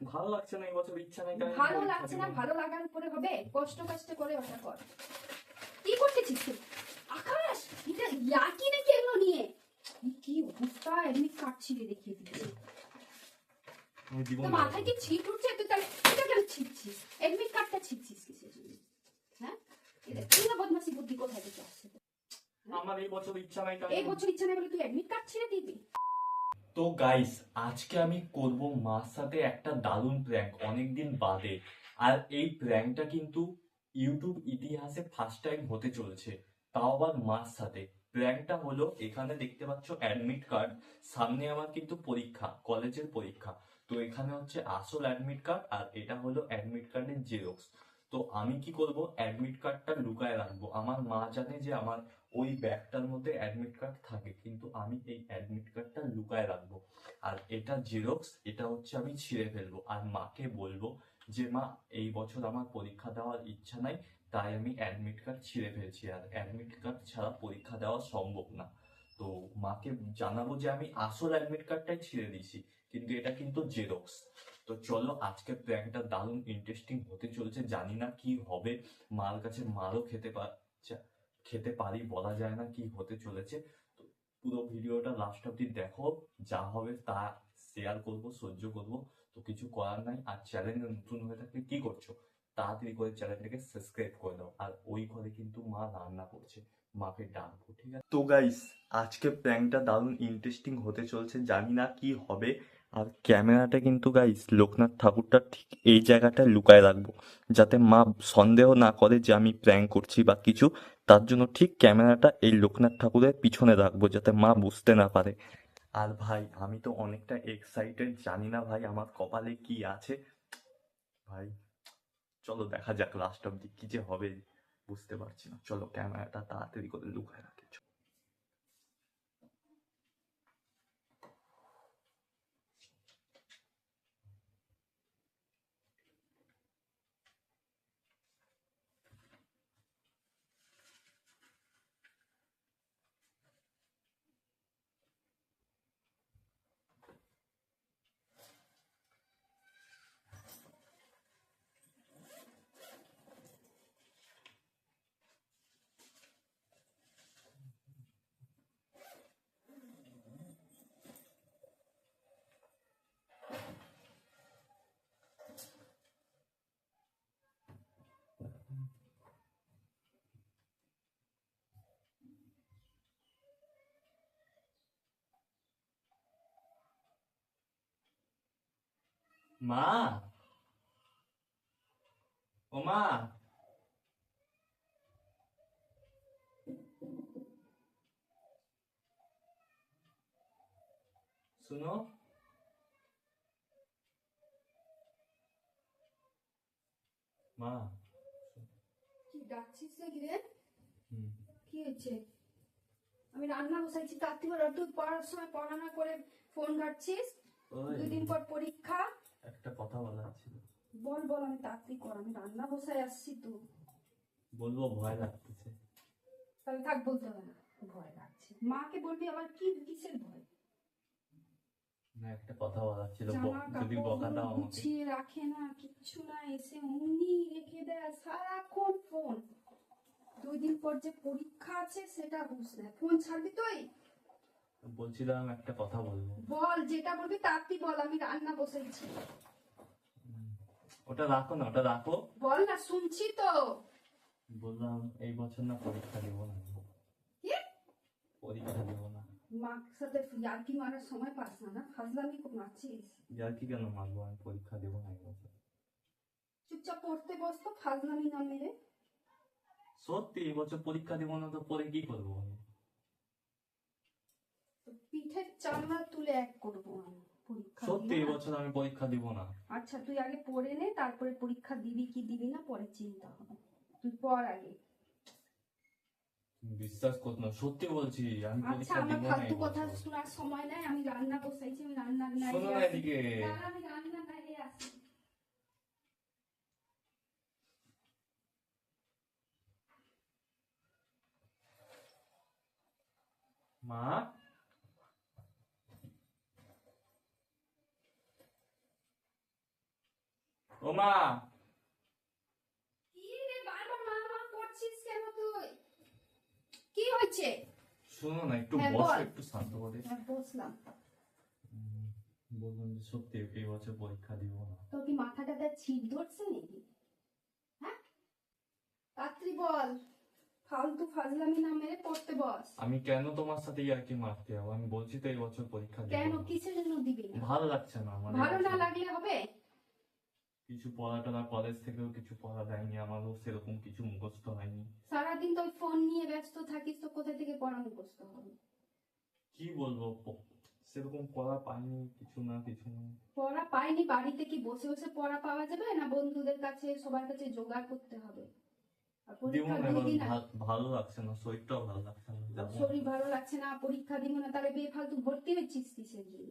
ভালো লাগছে না এই বছর ইচ্ছা নাই ভালো লাগছে না ভালো লাগার পরে হবে কষ্ট কষ্ট করে ওটা কর কি করতেছিস তুই আকাশ এটা ইয়াকি নাকি এগুলো নিয়ে? কি অবস্থা এমনি কাটছিলি দেখিয়ে দিচ্ছি। মাথায় কি ছিট উঠছে? তুই তাহলে এটা কেন ছিটছিস? এডমিট কার্ডটা ছিটছিস কিসের জন্য? হ্যাঁ? এটা কি না বদমাসি বুদ্ধি কোথায় থেকে আসছে? আমার এই বছর ইচ্ছা নাই এই বছর ইচ্ছা নেই বলে তুই এডমিট কার্ড ছিঁড়ে দিবি। তো গাইস আজকে আমি করব মার সাথে একটা দারুণ প্র্যাঙ্ক অনেকদিন বাদে। আর এই প্র্যাঙ্কটা কিন্তু ইউটিউব ইতিহাসে ফার্স্ট টাইম হতে চলেছে। তাও আবার মার সাথে। প্র্যাঙ্কটা হলো, এখানে দেখতে পাচ্ছ অ্যাডমিট কার্ড সামনে আমার কিন্তু পরীক্ষা, কলেজের পরীক্ষা। তো এখানে হচ্ছে আসল অ্যাডমিট কার্ড আর এটা হলো অ্যাডমিট কার্ডের জেরক্স তো আমি কি করব অ্যাডমিট কার্ডটা লুকায় রাখব। আমার মা জানে যে আমার ওই ব্যাগটার মধ্যে অ্যাডমিট কার্ড থাকে, কিন্তু আমি এই অ্যাডমিট কার্ডটা লুকায় রাখব। আর এটা জেরক্স এটা হচ্ছে আমি ছিঁড়ে ফেলব। আর মাকে বলব যে, মা, এই বছর আমার পরীক্ষা দেওয়ার ইচ্ছা নাই, তাই আমি অ্যাডমিট কার্ড ছিঁড়ে ফেলছি। আর অ্যাডমিট কার্ড ছাড়া পরীক্ষা দেওয়া সম্ভব না। তো মাকে জানাব যে, আমি আসল অ্যাডমিট কার্ডটাই ছিঁড়ে দিয়েছি, কিন্তু এটা কিন্তু জেরক্স তো চলো আজকে প্র্যাঙ্কটা দারুণ ইন্টারেস্টিং হতে চলেছে। জানি না কি হবে। মার কাছে মারও খেতে পার খেতে পারি বলা যায় না কি হতে চলেছে। তো পুরো ভিডিওটা লাস্ট অব্দি দেখো, যা হবে তা শেয়ার করব, সহ্য করব। তো কিছু করার নাই। আর চ্যানেলে নতুন হয়ে থাকলে কি করছ? তাড়াতাড়ি করে চ্যানেলটাকে সাবস্ক্রাইব করে দাও। আর ওই ঘরে কিন্তু মা রান্না করছে, মাকে ডাকবো, ঠিক আছে? তো গাইস আজকে প্র্যাঙ্কটা দারুণ ইন্টারেস্টিং হতে চলছে। জানি না কি হবে। আর ক্যামেরাটা কিন্তু গাইস লোকনাথ ঠাকুরটা ঠিক এই জায়গাটায় লুকায় রাখব। যাতে মা সন্দেহ না করে যে আমি প্র্যাঙ্ক করছি বা কিছু, তার জন্য ঠিক ক্যামেরাটা এই লোকনাথ ঠাকুরের পিছনে রাখব, যাতে মা বুঝতে না পারে। আর ভাই, আমি তো অনেকটা এক্সাইটেড জানি না ভাই আমার কপালে কি আছে। ভাই, চলো দেখা যাক লাস্ট অব্দি কি যে হবে, বুঝতে পারছি না। চলো ক্যামেরাটা তাড়াতাড়ি করে লুকায় রাখি মা। ও মা। শুনো। মা। কি ডাকছিস নাকি রে? কি হয়েছে? আমি রান্না বসাইছি তার থেকে তুই পড়ার সময় পড়াশোনা করে ফোন ঘাটছিস? দুদিন পর পরীক্ষা। একটা কথা বলার ছিল। বল বল আমি তাড়াতাড়ি কর আমি রান্না বসাই আসছি তো। বলব ভয় লাগতেছে। তাহলে থাক বলতে হবে না। ভয় লাগছে। মাকে বলবি আবার কি কিসের ভয়? না একটা কথা বলার ছিল। যদি বকা দাও আমাকে গুছিয়ে রাখে না কিচ্ছু না এসে অমনি রেখে দেয় সারাক্ষণ ফোন। দুই দিন পর যে পরীক্ষা আছে সেটা বুঝ না। ফোন ছাড়বি তুই? বলছিলাম একটা কথা বলব। বল যেটা বলবি তাড়াতাড়ি বল আমি রান্না বসাইছি ওটা রাখো না ওটা রাখো। বল না শুনছি তো। বললাম এই বছর না পরীক্ষা দেব না। কি? পরীক্ষা দেব না। মার সাথে ইয়ার্কি মারার সময় পাস না না ফাজলামি খুব মারছিস? যার কি কেন মানবো আমি পরীক্ষা দেবো না এই বছর। চুপচাপ পড়তে বস তো ফাজলামি না মেরে। সত্যি এই বছর পরীক্ষা দেবো না তো পরে কি করব আমি? পিঠের চামড়া তুলে এক করব আমি সত্যি দিয়ে এই না। বছর আমি পরীক্ষা দিব না। আচ্ছা তুই আগে পড়ে নে তারপরে পরীক্ষা দিবি কি দিবি না পরে চিন্তা হবে। তুই পড় আগে। বিশ্বাস করতো না সত্যি বলছি আমি আচ্ছা আমার ফালতু কথা শোনার সময় নাই আমি রান্না বসাইছি আমি রান্না শোনো না এদিকে আমি রান্না নাড়িয়ে আসি। মা? ও মা কি রে বারবার মা মা করছিস কেন তুই? কি হয়েছে? শোনো না একটু হ্যাঁ, বসো। একটু শান্ত করে। হ্যাঁ বসলাম। বললাম যে সত্যি এই বছর পরীক্ষা দিব না। তোর কি মাথাটাতে ছিট ধরছে নাকি? হ্যাঁ? রাত্রি বল ফালতু ফাজলামি না মেরে পড়তে বস। আমি কেন তোমার সাথে ইয়ার্কি মারতে যাব? আমি বলছি তো এই বছর পরীক্ষা দিব কেন কিসের জন্য দিবি ভালো লাগছে না আমার ভালো না লাগলে হবে? কিছু পড়া পড়াটা কলেজ থেকেও কিছু পড়া দেয়নি আমারও সেরকম কিছু মুখস্থ হয়নি। সারাদিন তো ফোন নিয়ে ব্যস্ত থাকিস তো কোথা থেকে পড়া মুখস্থ হবে? কি বলব সেরকম পড়া পাইনি কিছু না কিছু না। পড়া পাইনি বাড়িতে কি বসে বসে পড়া পাওয়া যাবে না বন্ধুদের কাছে সবার কাছে জোগাড় করতে হবে? আর দিব পরীক্ষা দিবি না ভা- ভালো লাগছে না শরীরটাও ভালো লাগছে না। শরীর ভালো লাগছে না পরীক্ষা দিব না তাহলে বেফালতু ভর্তি হচ্ছিস কিসের জন্য?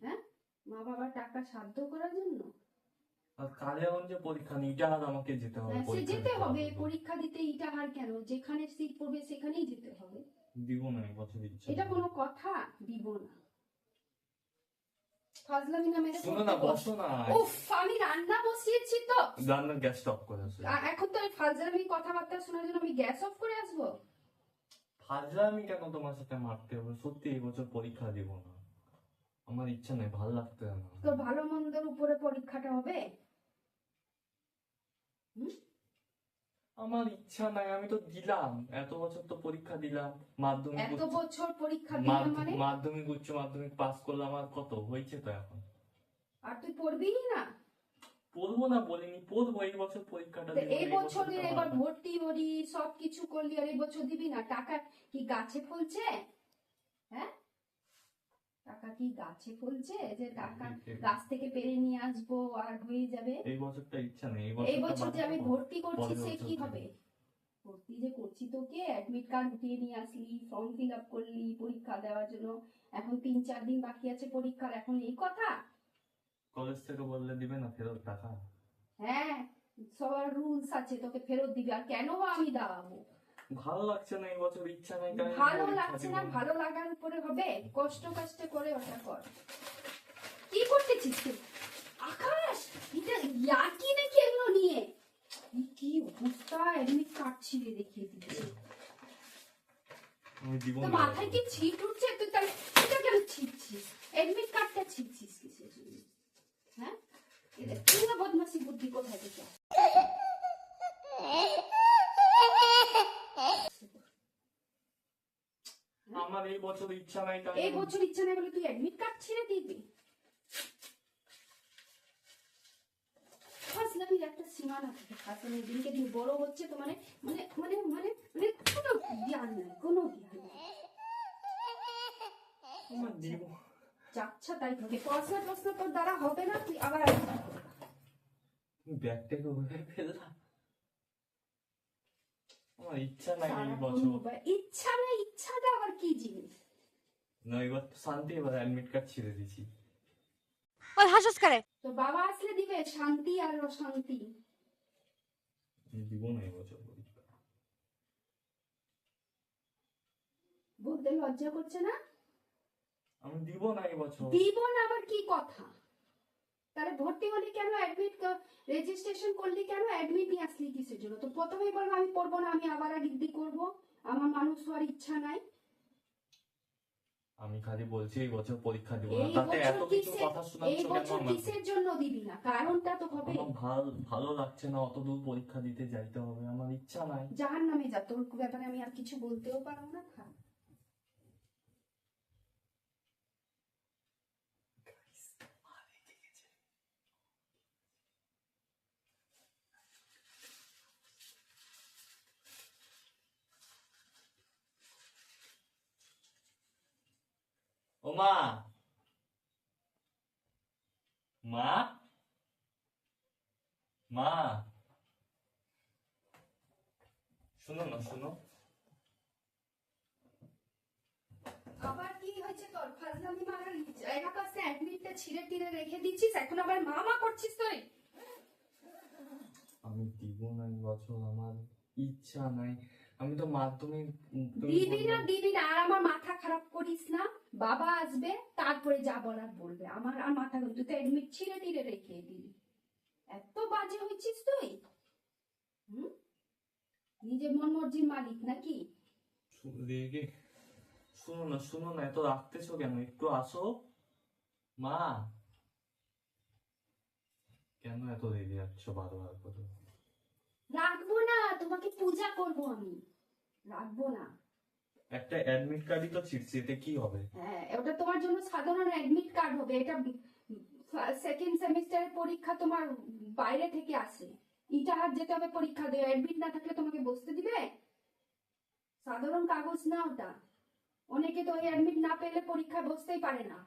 হ্যাঁ? মা বাবার টাকা সাধ্য করার জন্য? আর পরীক্ষা নেই এটা আমাকে যেতে হবে হ্যাঁ, সে যেতে হবে পরীক্ষা দিতে ইটা কেন? যেখানে সিট পড়বে সেখানেই যেতে হবে। দিব না বছর ইচ্ছা এটা কোনো কথা দিব না। ফাজলামি না মেরে শোনো না বসো না। উফ আমি রান্না বসিয়েছি তো। রান্নার গ্যাস স্টপ করে আসো এখন তো ওই ফাজলামি কথাবার্তা শোনার জন্য আমি গ্যাস অফ করে আসব? ফাজলামি কেন তোমার সাথে মারতে হবে? সত্যি এই বছর পরীক্ষা দিব না। আমার ইচ্ছা নেই ভালো লাগতে না। তো ভালো মন্দের উপরে পরীক্ষাটা হবে? আমার ইচ্ছা নাই আমি তো দিলাম। এত বছর তো পরীক্ষা দিলাম মাধ্যমিক এত বছর পরীক্ষা দিলাম মানে? মাধ্যমিক উচ্চ মাধ্যমিক পাস করলাম আর কত? হয়েছে তো এখন। আর তুই পড়বি না? পড়ব না বলিনি পড়ব। এই বছর পরীক্ষাটা এই বছরের এবার ভর্তি হলি সব কিছু করলি আর এই বছর দিবি না। টাকা কি গাছে ফলছে? হ্যাঁ? টাকা কি গাছে ফলছে? যে টাকা গাছ থেকে পেরে নিয়ে আসব আর হয়ে যাবে? এই বছরটা ইচ্ছা নেই এই এই বছর যে আমি ভর্তি করছি সে কি হবে? ভর্তি যে করছি তোকে অ্যাডমিট কার্ড উঠিয়ে নিয়ে আসলি ফর্ম ফিল আপ করলি পরীক্ষা দেওয়ার জন্য। এখন তিন চার দিন বাকি আছে পরীক্ষার এখন এই কথা? কলেজ থেকে বললে দিবে না ফেরত টাকা? হ্যাঁ সবার রুলস আছে তোকে ফেরত দিবি। আর কেন আমি দাঁড়াবো? ভালো লাগছে না এই বছর ইচ্ছা নাই তাই ভালো লাগছে না ভালো লাগার উপরে হবে কষ্ট কষ্ট করে ওটা কর কি করতেছিস তুই? আকাশ এটা ইয়াকি নাকি এগুলো নিয়ে? কি অবস্থা এমনি কাটছি রে দেখিয়ে দিচ্ছি তো না। মাথায় কি ছিট উঠছে? তুই তাহলে এটা কেন ছিটছিস? এডমিট কার্ডটা ছিটছিস কিসের জন্য? হ্যাঁ? এটা পুরো বদমাসি বুদ্ধি কোথায় থেকে? আমার এই বছর ইচ্ছা নাই তাই এই বছর ইচ্ছা নেই বলে তুই অ্যাডমিট কার্ড ছিঁড়ে দিবি? ফাজলামির একটা সীমানা থাকে। ফাজলামি দিনকে দিন বড় হচ্ছে তো মানে মানে মানে মানে মানে কোনো জ্ঞান নাই কোনো জ্ঞান নাই। আমার দিব। যাচ্ছা তাই হবে পড়াশোনা টড়াশোনা তোর দ্বারা হবে না তুই আবার ব্যাগটাকে ফেললাম আমার ইচ্ছা নাই এই বছর ইচ্ছা না ইচ্ছাটা আবার কি জিনিস না এবার তো শান্তি এবার অ্যাডমিট কার্ড ছেড়ে দিছি ওই হাসস করে তো বাবা আসলে দিবে শান্তি আর অশান্তি দিব না এই বছর বলতে লজ্জা করছে না আমি দিব না এই বছর দিব না আবার কি কথা তাহলে ভর্তি হলি কেন? অ্যাডমিট রেজিস্ট্রেশন করলি কেন? অ্যাডমিট নিয়ে আসলি কিসের জন্য? তো প্রথমেই বলব আমি পড়ব না আমি আবার ডিগ্রি করব। আমার মানুষ হওয়ার ইচ্ছা নাই। আমি খালি বলছি এই বছর পরীক্ষা দিব না। তাতে এত কিছু কথা এই শোনাচ্ছ কেন বছর কিসের জন্য দিবি না? কারণটা তো হবে। আমার ভালো ভালো লাগছে না অত দূর পরীক্ষা দিতে যাইতে হবে আমার ইচ্ছা নাই। যাহার নামে যা তোর ব্যাপারে আমি আর কিছু বলতেও পারব না থাক ও মা মা মা। শোনো না শোনো। আবার কি হয়েছে তোর? ফাজলামি মারার জায়গা পাশে অ্যাডমিটটা ছিঁড়ে টিড়ে রেখে দিচ্ছিস এখন আবার মামা করছিস তুই? আমি দিব না বছর আমার ইচ্ছা নাই। আমি তো মাধ্যমিক তুমি দিবি না দিবি না আর আমার মাথা খারাপ করিস না। বাবা আসবে তারপরে যা বলার বলবে। আমার আর মাথা তুই তো এডমিট ছিঁড়ে টিড়ে রেখে দিবি এত বাজে হয়েছিস তুই? হুম? নিজের মন মর্জির মালিক নাকি? শুনো না শুনো না এত রাখতেছো কেন? একটু আসো। মা! কেন এত রেগে যাচ্ছ বারবার করে রাখব না তোমাকে পূজা করব আমি। রাখব না। একটা অ্যাডমিট কার্ডই তো ছিটছি এতে কি হবে? হ্যাঁ ওটা তোমার জন্য সাধারণ অ্যাডমিট কার্ড হবে। এটা সেকেন্ড সেমিস্টারের পরীক্ষা তোমার বাইরে থেকে আসে। ইটাহার যেতে হবে পরীক্ষা দেবে অ্যাডমিট না থাকলে তোমাকে বসতে দিবে? সাধারণ কাগজ না ওটা। অনেকে তো অ্যাডমিট না পেলে পরীক্ষায় বসতেই পারে না।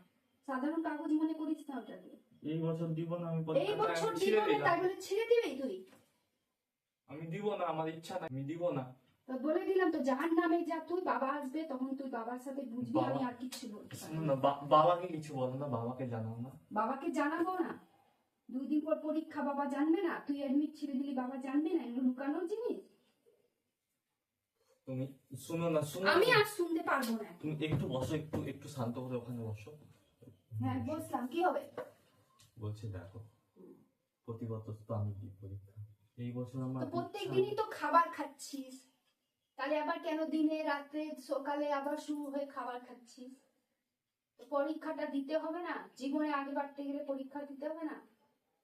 সাধারণ কাগজ মনে করিস না ওটাকে। এই বছর দিব না আমি এই বছর দিব না তাই বলে ছেড়ে দিবি তুই? আমি দিব না আমার ইচ্ছা নাই। আমি দিব না। তো বলে তো জাহান নামে যা তুই বাবা আসবে তখন তুই বাবার সাথে বুঝবি আমি আর বলতে না। বাবাকে কিছু বলো না বাবাকে জানাও না। বাবাকে জানাব না। দুই দিন পর পরীক্ষা বাবা জানবে না। তুই অ্যাডমিট ছেড়ে দিলি বাবা জানবে না এগুলো লুকানোর জিনিস? তুমি শুনো না শুনো আমি আর শুনতে পারব না। তুমি একটু বসো একটু একটু শান্ত করে ওখানে বসো। হ্যাঁ বসলাম। কি হবে? বলছি দেখো প্রতি বছর তো আমি দিই পরীক্ষা। এই বছর আমার প্রত্যেক দিনই তো খাবার খাচ্ছিস। তাহলে আবার কেন দিনে রাতে সকালে আবার শুরু হয়ে খাবার খাচ্ছিস? পরীক্ষাটা দিতে হবে না? জীবনে আগে বাড়তে গেলে পরীক্ষা দিতে হবে না?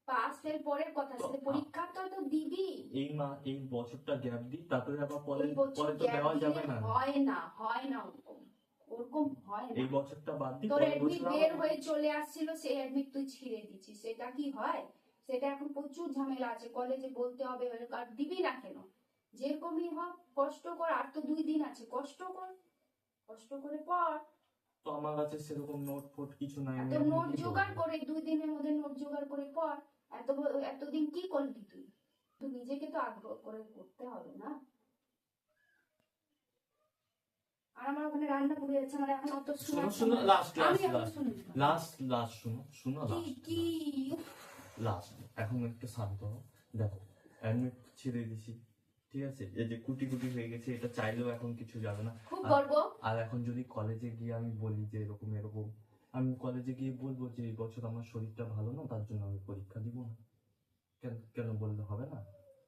পাস ফেল পরের কথা সেটা পরীক্ষা তো দিবি। এই মা এই বছরটা গ্যাপ দিই তারপরে আবার পরে পরে তো দেওয়া যাবে না। হয় না হয় না ওরকম। হয় না। এই বছরটা বাদ দিই তোর অ্যাডমিট বের হয়ে চলে আসছিল সেই অ্যাডমিট তুই ছিঁড়ে দিচ্ছিস। সেটা কি হয়? সেটা এখন প্রচুর ঝামেলা আছে। কলেজে বলতে হবে আর দিবি না কেন? যেরকমই হোক কষ্ট কর আর তো দুই দিন আছে কষ্ট কর কষ্ট করে পড় তো আমার কাছে সেরকম নোট ফোট কিছু নাই এত নোট জোগাড় করে দুই দিনের মধ্যে নোট জোগাড় করে পড় এত এতদিন কি করলি তুই? তুই নিজেকে তো আগ্রহ করে করতে হবে না। আর আমার ওখানে রান্না পুড়ে যাচ্ছে আমার এখন অত শুনো শুনো লাস্ট লাস্ট লাস্ট লাস্ট শুনো শুনো কি লাস্ট কি? লাস্ট এখন একটু শান্ত হও। দেখো অ্যাডমিট ছেড়ে দিছি। ঠিক আছে? এই যে কুটি কুটি হয়ে গেছে এটা চাইলেও এখন কিছু যাবে না। খুব গর্ব। আর এখন যদি কলেজে গিয়ে আমি বলি যে এরকম এরকম আমি কলেজে গিয়ে বলব যে এই বছর আমার শরীরটা ভালো না তার জন্য আমি পরীক্ষা দিব না। কেন কেন বললে হবে না?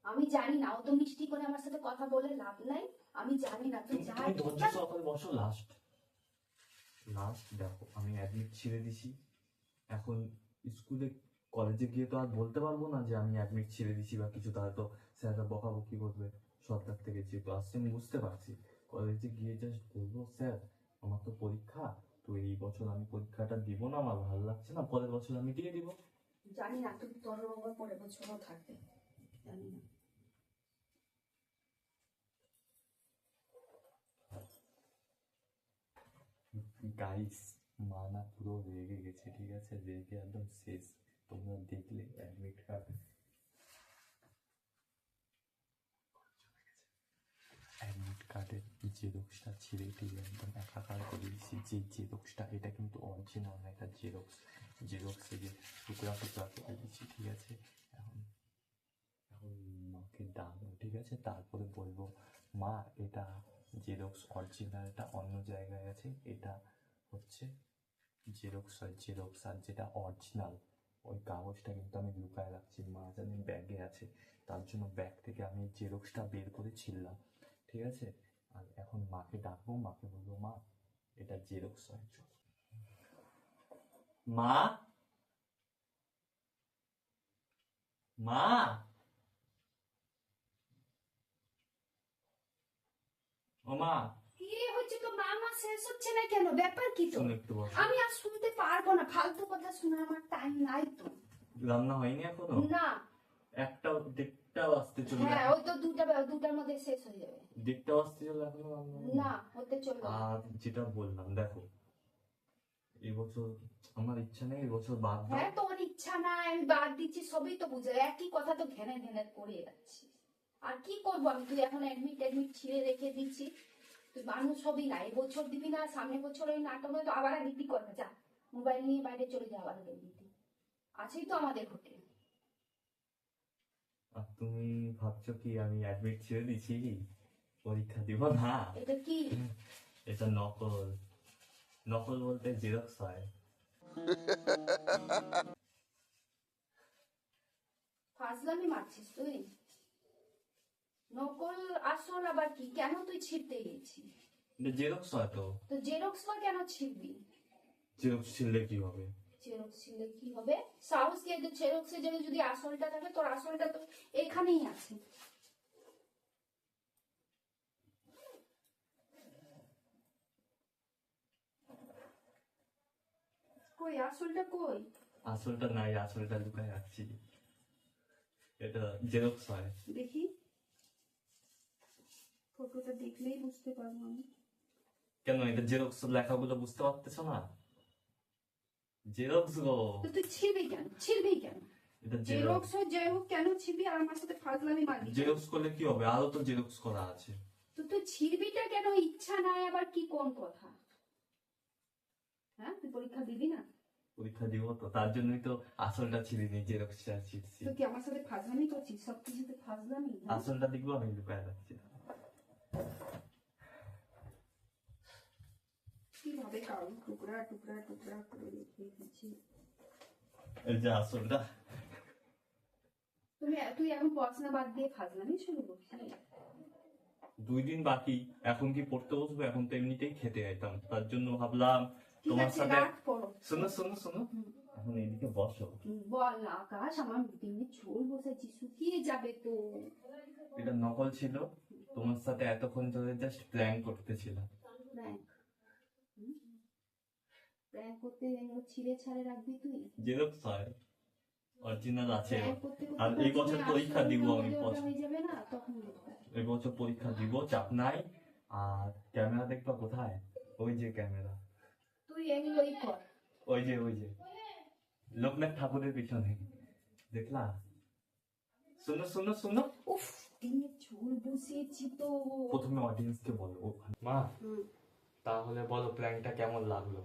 আমি জানি না অত মিষ্টি করে আমার সাথে কথা বলে লাভ নাই। আমি জানি না তুই যা তুমি ধৈর্য সহকারে বসো লাস্ট লাস্ট দেখো আমি অ্যাডমিট ছেড়ে দিছি। এখন স্কুলে কলেজে গিয়ে তো আর বলতে পারব না যে আমি অ্যাডমিট ছেড়ে দিছি বা কিছু তাহলে তো স্যাররা বকাবকি করবে। সরকার থেকে যেহেতু আসছে আমি বুঝতে পারছি। কলেজে গিয়ে জাস্ট বলব স্যার আমার তো পরীক্ষা। তো এই বছর আমি পরীক্ষাটা দিব না আমার ভালো লাগছে না। পরের বছর আমি দিয়ে দিব। জানি না তুই তোর রঙের পরে বছরও থাকবে। জানি না। গাইস মা না পুরো রেগে গেছে ঠিক আছে? রেগে একদম শেষ। তোমরা দেখলে অ্যাডমিট কার্ড অ্যাডমিট কার্ডের জেরক্সটা ছিঁড়ে টিড়ে একদম একাকার করে দিয়েছি। যে জেরক্সটা এটা কিন্তু অরিজিনাল না, এটা জেরক্স জেরক্সে যে টুকরা টুকরা করে দিয়েছি, ঠিক আছে? এখন এখন মাকে ডাকবো ঠিক আছে? তারপরে বলব, মা, এটা জেরক্স অরিজিনালটা অন্য জায়গায় আছে। এটা হচ্ছে জেরক্স হয় জেরক্স আর যেটা অরিজিনাল ওই কাগজটা কিন্তু আমি লুকায় রাখছি মা জানি ব্যাগে আছে। তার জন্য ব্যাগ থেকে আমি জেরক্সটা বের করে ছিললাম ঠিক আছে? আর এখন মাকে ডাকবো, মাকে বলব, মা, এটা জেরক্স হয়, চল। মা? মা? ও মা? কি হচ্ছে তো মামা শেষ হচ্ছে না কেন? ব্যাপার কি তো? শোনো একটু বসো। আমি আর শুনতে পারব না। ফালতু কথা শোনার আমার টাইম নাই তো। রান্না হয়নি এখনও? না। একটা দেড়টা বাজতে চলে হ্যাঁ ওই তো দুটা দুটার মধ্যে শেষ হয়ে যাবে। দেড়টা বাজতে চলে এখনও না হতে চলবে আর যেটা বললাম দেখো এবছর আমার ইচ্ছা নেই এবছর বাদ হ্যাঁ তোর ইচ্ছা নাই আমি বাদ দিচ্ছি সবই তো বুঝে একই কথা তো ঘেনে ঘেনে করে যাচ্ছি। আর কি করব আমি? তুই এখন অ্যাডমিট অ্যাডমিট ছিঁড়ে রেখে দিচ্ছি। তুই মানুষ হবি না এবছর দিবি না সামনে বছর ওই নাটক তো আবার আগে করবে যা। মোবাইল নিয়ে বাইরে চলে যা আবার দিতে। আছেই তো আমাদের হোটেল। তুমি ভাবছ কি আমি অ্যাডমিট ছেড়ে দিছি পরীক্ষা দিব না। এটা কি? এটা নকল। নকল বলতে জেরক্স হয়। ফাজলামি মারছিস তুই? নকল আসল আবার কি? কেন তুই ছিঁড়তে গেছিস জেরক্স হয়তো তো। জেরক্স বা কেন ছিঁড়বি? জেরক্স ছিললে কি হবে? জেরক্স ছিঁড়লে কি হবে? সাহস কে জেরক্সের জায়গায় যদি আসলটা থাকে তোর আসলটা তো এখানেই আছে। কই আসলটা কই? আসলটা নাই আসলটা লুকায় রাখছি। এটা জেরক্স হয়। দেখি। ফটোটা দেখলেই বুঝতে পারব আমি। কেন এটা জেরক্স লেখাগুলো বুঝতে পারতেছো না? জেরক্স গো। তুই ছিড়বি কেন? ছিড়বি কেন? এটা জেরক্স হোক যাই হোক কেন ছিড়বি? আর আমার সাথে ফাজলামি মারবি জেরক্স করলে কি হবে? আরও তো জেরক্স করা আছে। তো তুই ছিড়বিটা কেন? ইচ্ছা নাই আবার কি কোন কথা? হ্যাঁ তুই পরীক্ষা দিবি না? পরীক্ষা দিব তো তার জন্যই তো আসলটা ছিলিনি জেরক্সটা ছিটছি তো কি আমার সাথে ফাজলামি করছিস? সব কিছুতে ফাজলামি? হ্যাঁ? আসলটা দেখব আমি লুকায় রাখছি। কীভাবে কারণ টুকরা টুকরা টুকরা করে লিখে দিচ্ছি এই যে আসলটা তুমি তুই এখন পড়াশোনা বাদ দিয়ে ফাজলামি শুরু করছিস? দুই দিন বাকি। এখন কি পড়তে বসবো? এখন তো এমনিতেই খেতে যেতাম তার জন্য ভাবলাম তোমার সাথে শোনো শোনো শোনো। এখন এইদিকে বসো। বল আকাশ আমার দিনে ঝোল বসেছি। শুকিয়ে যাবে তো। এটা নকল ছিল। তোমার সাথে এতক্ষণ ধরে জাস্ট প্ল্যান করতেছিলাম। প্র্যাঙ্ক প্র্যাঙ্ক করতে ছিঁড়ে ছাড়ে রাখবি তুই? জেরক্স হয় অরিজিনাল আছে। আর এই বছর পরীক্ষা দিব আমি পছন্দ হয়ে যাবে না তখন দেখব। এই বছর পরীক্ষা দিব চাপ নাই। আর ক্যামেরা দেখবা কোথায়? ওই যে ক্যামেরা। তুই এগুলোই কর। ওই যে ওই যে। লোকনাথ ঠাকুরের পিছনে। দেখলা? শোনো শোনো শুনো। উফ! ঝোল বসিয়েছি তো। প্রথমে অডিয়েন্সকে বলো ওখানে মা তাহলে বলো প্ল্যানটা কেমন লাগল?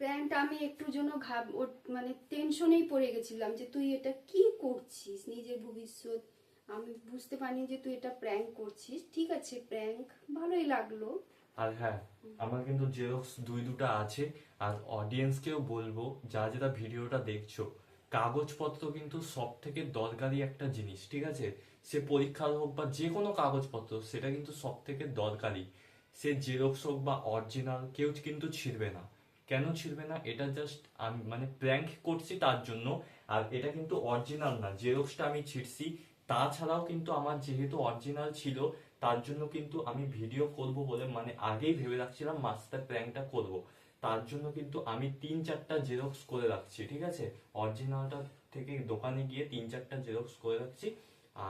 প্র্যাঙ্কটা আমি একটু জন্য ঘাব মানে টেনশনেই পড়ে গেছিলাম যে তুই এটা কি করছিস নিজের ভবিষ্যৎ? আমি বুঝতে পারিনি যে তুই এটা প্র্যাঙ্ক করছিস। ঠিক আছে প্র্যাঙ্ক ভালোই লাগল। আর হ্যাঁ আমার কিন্তু জেরক্স দুই দুটো আছে। আর অডিয়েন্সকেও বলব যা যারা ভিডিওটা দেখছ কাগজপত্র কিন্তু সব থেকে দরকারি একটা জিনিস, ঠিক আছে? সে পরীক্ষার হোক বা যে কোনো কাগজপত্র, সেটা কিন্তু সব থেকে দরকারি। সে জেরক্স হোক বা অরিজিনাল, কেউ কিন্তু ছিঁড়বে না। কেন ছিঁড়বে না? এটা জাস্ট আমি মানে প্র্যাঙ্ক করছি তার জন্য, আর এটা কিন্তু অরিজিনাল না। জেরক্সটা আমি ছিঁড়ছি, তাছাড়াও কিন্তু আমার যেহেতু অরিজিনাল ছিল, তার জন্য কিন্তু আমি ভিডিও করব বলে মানে আগেই ভেবে রাখছিলাম মাস্টার প্র্যাঙ্কটা করব। তার জন্য কিন্তু আমি তিন চারটা জেরক্স করে রাখছি, ঠিক আছে? অরিজিনালটা থেকে দোকানে গিয়ে তিন চারটা জেরক্স করে রাখছি,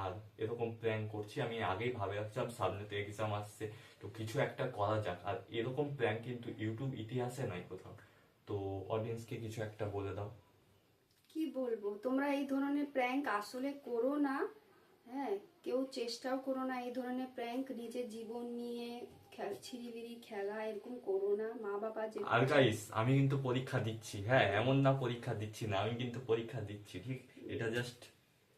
আর এরকম প্ল্যান করছি। আমি আগেই ভাবে রাখছিলাম, সামনে তো এক্সাম আসছে, তো কিছু একটা করা যাক। আর এরকম প্ল্যান কিন্তু ইউটিউব ইতিহাসে নাই কোথাও। তো অডিয়েন্সকে কিছু একটা বলে দাও। কি বলব? তোমরা এই ধরনের প্র্যাঙ্ক আসলে করো না। হ্যাঁ কেউ চেষ্টাও করো না এই ধরনের প্র্যাঙ্ক নিজের জীবন নিয়ে ছিড়িবিড়ি খেলা এরকম করো না। মা বাবা যে আর গাইস আমি কিন্তু পরীক্ষা দিচ্ছি। হ্যাঁ এমন না পরীক্ষা দিচ্ছি না আমি কিন্তু পরীক্ষা দিচ্ছি ঠিক? এটা জাস্ট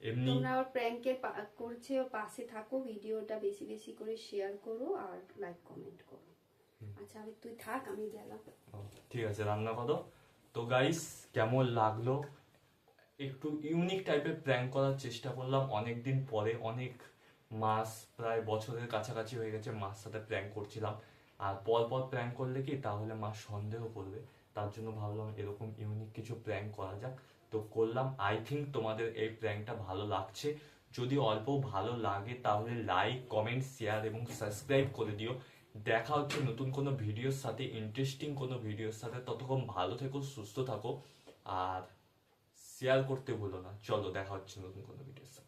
এমনি তোমরা ওর প্র্যাঙ্কের করছে ওর পাশে থাকো ভিডিওটা বেশি বেশি করে শেয়ার করো আর লাইক কমেন্ট করো। আচ্ছা আমি তুই থাক আমি গেলাম। ঠিক আছে রান্না করো। তো গাইস কেমন লাগল? একটু ইউনিক টাইপের প্র্যাঙ্ক করার চেষ্টা করলাম। অনেক দিন পরে অনেক মাস প্রায় বছরের কাছাকাছি হয়ে গেছে, মার সাথে প্র্যাঙ্ক করছিলাম। আর পর পর প্র্যাঙ্ক করলে কি, তাহলে মা সন্দেহ করবে তার জন্য ভাবলাম এরকম ইউনিক কিছু প্র্যাঙ্ক করা যাক। তো করলাম। আই থিঙ্ক তোমাদের এই প্র্যাঙ্কটা ভালো লাগছে। যদি অল্প ভালো লাগে, তাহলে লাইক কমেন্ট শেয়ার এবং সাবস্ক্রাইব করে দিও। দেখা হচ্ছে নতুন কোনো ভিডিওর সাথে ইন্টারেস্টিং কোনো ভিডিওর সাথে। ততক্ষণ ভালো থেকো, সুস্থ থাকো। আর শেয়ার করতে ভুলো না। চলো, দেখা হচ্ছে নতুন কোনো ভিডিওর সাথে।